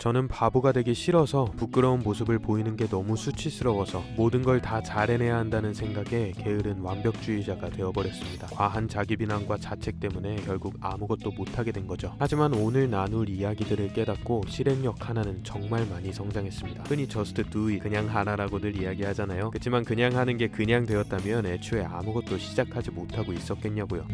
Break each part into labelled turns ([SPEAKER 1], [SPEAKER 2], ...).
[SPEAKER 1] 저는 바보가 되기 싫어서 부끄러운 모습을 보이는 게 너무 수치스러워서 모든 걸 다 잘해내야 한다는 생각에 게으른 완벽주의자가 되어버렸습니다. 과한 자기 비난과 자책 때문에 결국 아무것도 못하게 된 거죠. 하지만 오늘 나눌 이야기들을 깨닫고 실행력 하나는 정말 많이 성장했습니다. 흔히 do it 그냥 하나라고들 이야기하잖아요. 그렇지만 그냥 하는 게 그냥 되었다면 애초에 아무것도 시작하지 못하고 있었겠냐고요.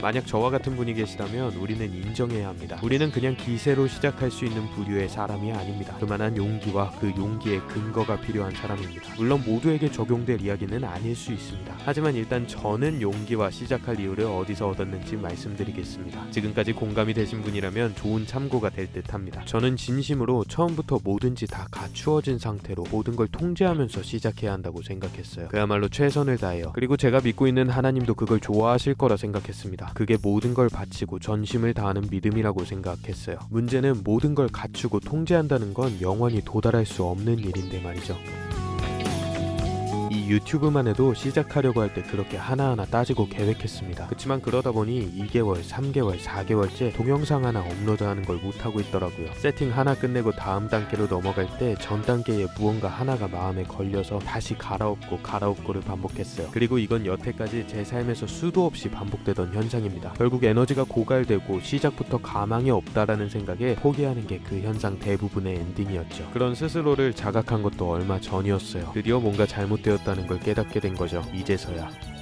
[SPEAKER 1] 만약 저와 같은 분이 계시다면 우리는 인정해야 합니다. 우리는 그냥 기세로 시작할 수 있는 부류의 사람이 아닙니다. 그만한 용기와 그 용기의 근거가 필요한 사람입니다. 물론 모두에게 적용될 이야기는 아닐 수 있습니다. 하지만 일단 저는 용기와 시작할 이유를 어디서 얻었는지 말씀드리겠습니다. 지금까지 공감이 되신 분이라면 좋은 참고가 될 듯합니다. 저는 진심으로 처음부터 뭐든지 다 갖추어진 상태로 모든 걸 통제하면서 시작해야 한다고 생각했어요. 그야말로 최선을 다해요. 그리고 제가 믿고 있는 하나님도 그걸 좋아하실 거라 생각했습니다. 그게 모든 걸 바치고 전심을 다하는 믿음이라고 생각했어요. 문제는 모든 걸 갖추고 통제한다는 건 영원히 도달할 수 없는 일인데 말이죠. 이 유튜브만 해도 시작하려고 할 때 그렇게 하나하나 따지고 계획했습니다. 그렇지만 그러다 보니 2개월, 3개월, 4개월째 동영상 하나 업로드하는 걸 못하고 있더라고요. 세팅 하나 끝내고 다음 단계로 넘어갈 때 전 단계에 무언가 하나가 마음에 걸려서 다시 갈아엎고 갈아엎고를 반복했어요. 그리고 이건 여태까지 제 삶에서 수도 없이 반복되던 현상입니다. 결국 에너지가 고갈되고 시작부터 가망이 없다라는 생각에 포기하는 게 그 현상 대부분의 엔딩이었죠. 그런 스스로를 자각한 것도 얼마 전이었어요. 드디어 뭔가 잘못되었다는 걸 깨닫게 된 거죠. 이제서야.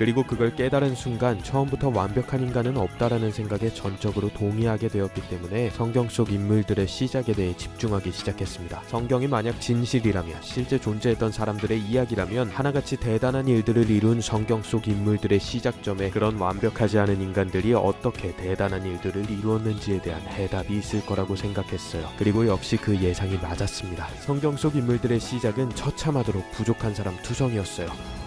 [SPEAKER 1] 그리고 그걸 깨달은 순간 처음부터 완벽한 인간은 없다라는 생각에 전적으로 동의하게 되었기 때문에 성경 속 인물들의 시작에 대해 집중하기 시작했습니다. 성경이 만약 진실이라면 실제 존재했던 사람들의 이야기라면 하나같이 대단한 일들을 이룬 성경 속 인물들의 시작점에 그런 완벽하지 않은 인간들이 어떻게 대단한 일들을 이루었는지에 대한 해답이 있을 거라고 생각했어요. 그리고 역시 그 예상이 맞았습니다. 성경 속 인물들의 시작은 처참하도록 부족한 사람 투성이었어요.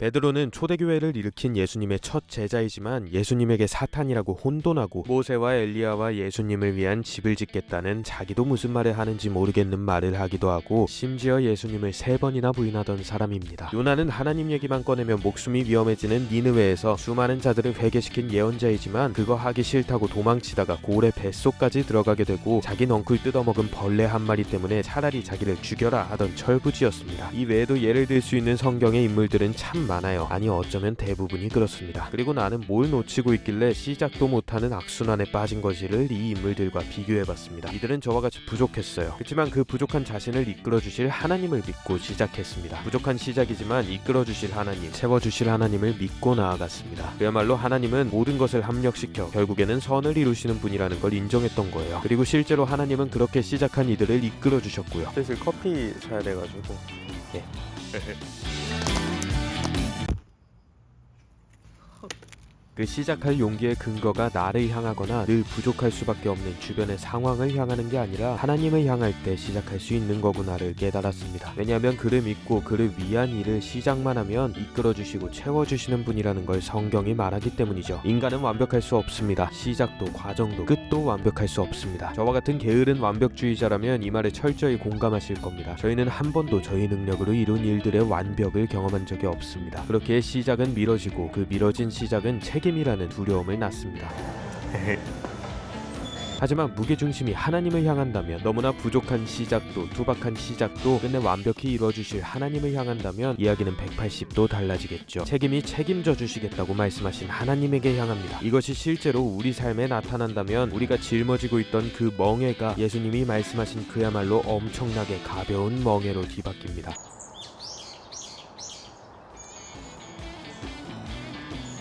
[SPEAKER 1] 베드로는 초대교회를 일으킨 예수님의 첫 제자이지만 예수님에게 사탄이라고 혼돈하고 모세와 엘리야와 예수님을 위한 집을 짓겠다는 자기도 무슨 말을 하는지 모르겠는 말을 하기도 하고 심지어 예수님을 세 번이나 부인하던 사람입니다. 요나는 하나님 얘기만 꺼내면 목숨이 위험해지는 니느웨에서 수많은 자들을 회개시킨 예언자이지만 그거 하기 싫다고 도망치다가 고래 뱃속까지 들어가게 되고 자기 넝쿨 뜯어먹은 벌레 한 마리 때문에 차라리 자기를 죽여라 하던 철부지였습니다. 이 외에도 예를 들 수 있는 성경의 인물들은 참 많아요. 아니 어쩌면 대부분이 그렇습니다. 그리고 나는 뭘 놓치고 있길래 시작도 못하는 악순환에 빠진 것이를 이 인물들과 비교해봤습니다. 이들은 저와 같이 부족했어요. 그렇지만 그 부족한 자신을 이끌어주실 하나님을 믿고 시작했습니다. 부족한 시작이지만 이끌어주실 하나님, 채워주실 하나님을 믿고 나아갔습니다. 그야말로 하나님은 모든 것을 합력시켜 결국에는 선을 이루시는 분이라는 걸 인정했던 거예요. 그리고 실제로 하나님은 그렇게 시작한 이들을 이끌어주셨고요. 슬슬 커피 사야 돼가지고. 예. 그 시작할 용기의 근거가 나를 향하거나 늘 부족할 수밖에 없는 주변의 상황을 향하는 게 아니라 하나님을 향할 때 시작할 수 있는 거구나를 깨달았습니다. 왜냐하면 그를 믿고 그를 위한 일을 시작만 하면 이끌어 주시고 채워 주시는 분이라는 걸 성경이 말하기 때문이죠. 인간은 완벽할 수 없습니다. 시작도 과정도 끝도 완벽할 수 없습니다. 저와 같은 게으른 완벽주의자라면 이 말에 철저히 공감하실 겁니다. 저희는 한 번도 저희 능력으로 이룬 일들의 완벽을 경험한 적이 없습니다. 그렇게 시작은 미뤄지고 그 미뤄진 시작은 책 임이라는 두려움을 낳습니다. 하지만 무게중심이 하나님을 향한다면 너무나 부족한 시작도 투박한 시작도 끝내 완벽히 이루어주실 하나님을 향한다면 이야기는 180도 달라지겠죠. 책임이 책임져 주시겠다고 말씀하신 하나님에게 향합니다. 이것이 실제로 우리 삶에 나타난다면 우리가 짊어지고 있던 그 멍해가 예수님이 말씀하신 그야말로 엄청나게 가벼운 멍해로 뒤바뀝니다.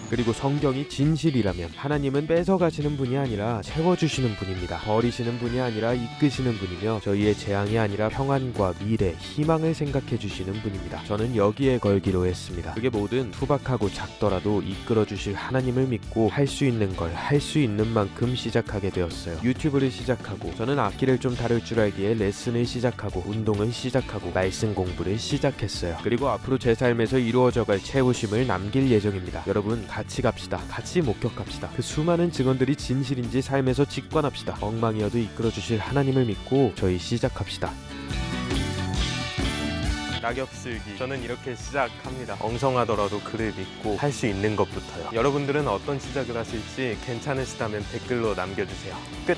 [SPEAKER 1] 그리고 성경이 진실이라면 하나님은 뺏어가시는 분이 아니라 채워주시는 분입니다. 버리시는 분이 아니라 이끄시는 분이며 저희의 재앙이 아니라 평안과 미래, 희망을 생각해 주시는 분입니다. 저는 여기에 걸기로 했습니다. 그게 뭐든 투박하고 작더라도 이끌어 주실 하나님을 믿고 할 수 있는 걸 할 수 있는 만큼 시작하게 되었어요. 유튜브를 시작하고 저는 악기를 좀 다룰 줄 알기에 레슨을 시작하고 운동을 시작하고 말씀 공부를 시작했어요. 그리고 앞으로 제 삶에서 이루어져 갈 채우심을 남길 예정입니다. 여러분 같이 갑시다. 같이 목격합시다. 그 수많은 증언들이 진실인지 삶에서 직관합시다. 엉망이어도 이끌어 주실 하나님을 믿고 저희 시작합시다. 낙엽 쓸기 저는 이렇게 시작합니다 엉성하더라도 글을 믿고 할 수 있는 것부터요 여러분들은 어떤 시작을 하실지 괜찮으시다면 댓글로 남겨주세요 끝